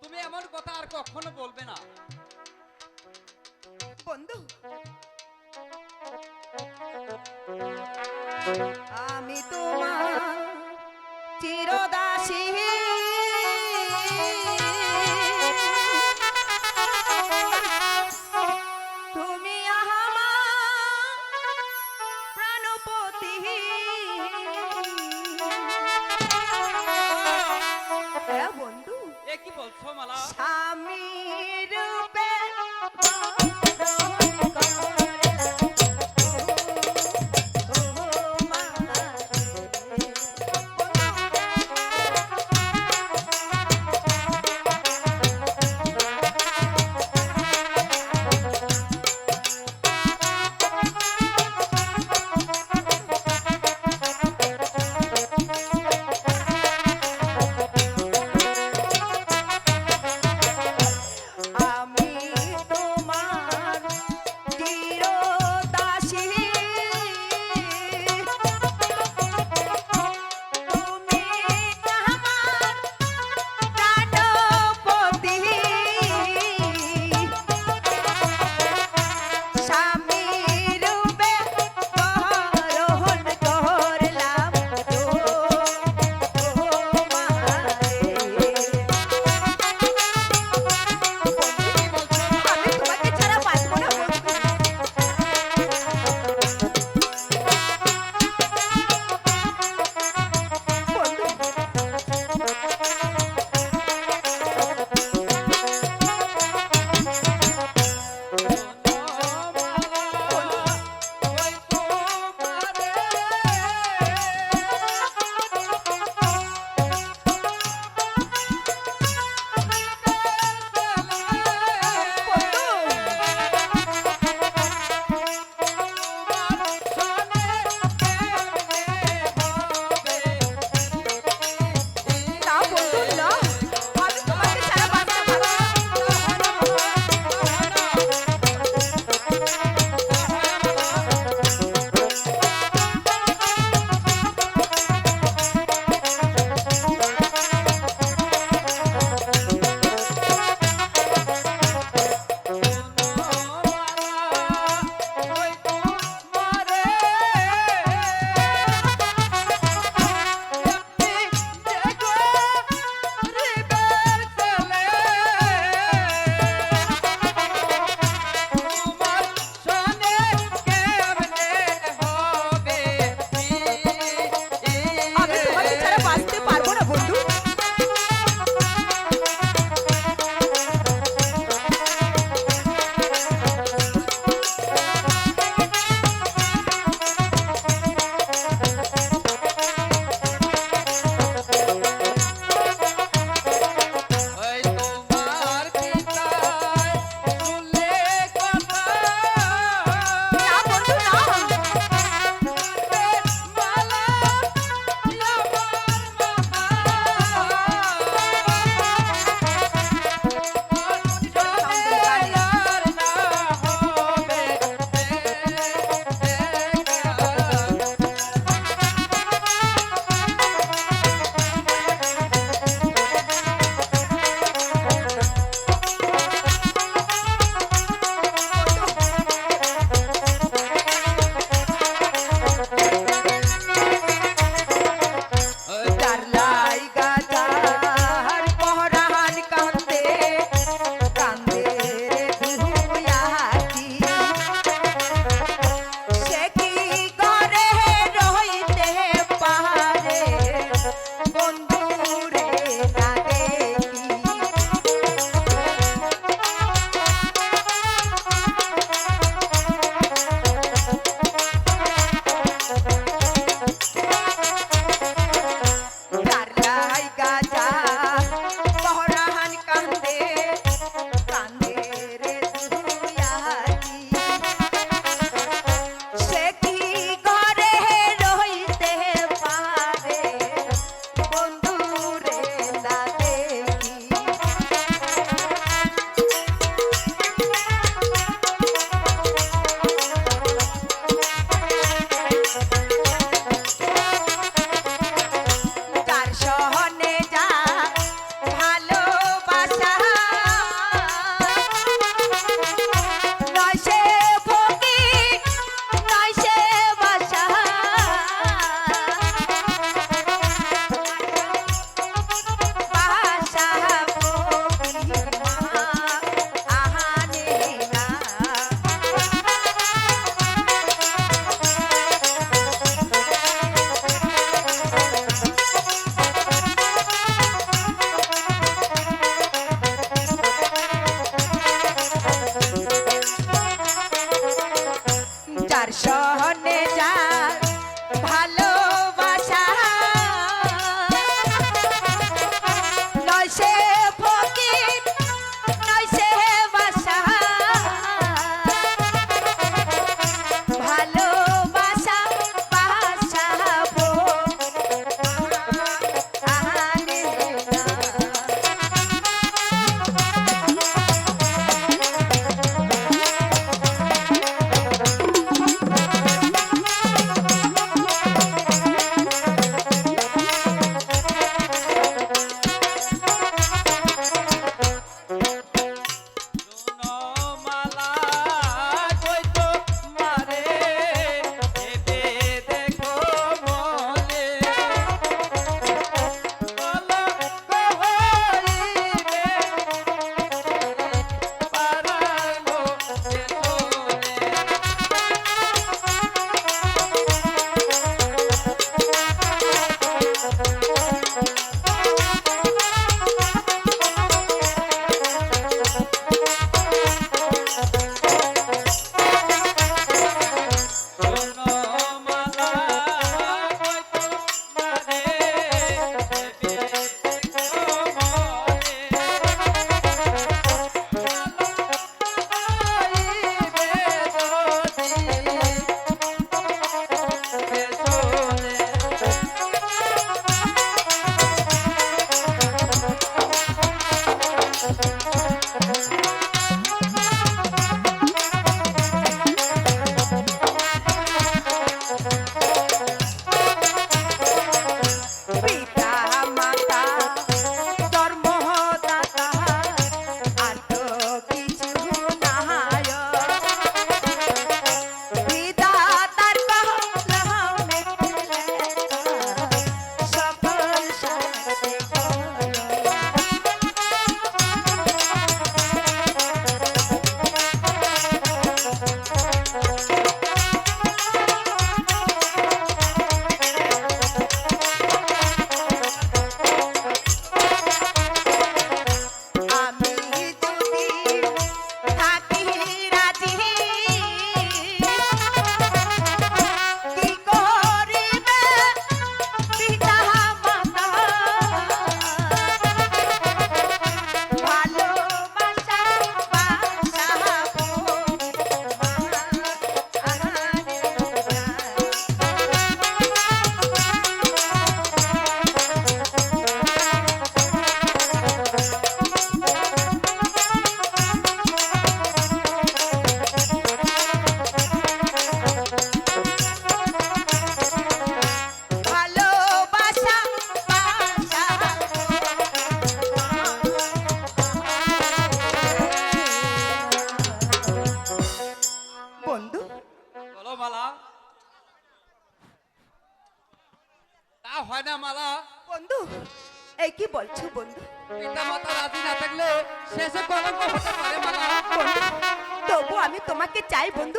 তুমি এমন কথা আর কখনো বলবে না। বন্ধু আমি তোমার চিরদাসী। হয় না মালা? বন্ধু এই কি বলছো বন্ধু? পিতা মাতা রাজি না থাকলে শেষে কলঙ্ক হতে পারে মালা। বন্ধু তবু আমি তোমাকে চাই বন্ধু।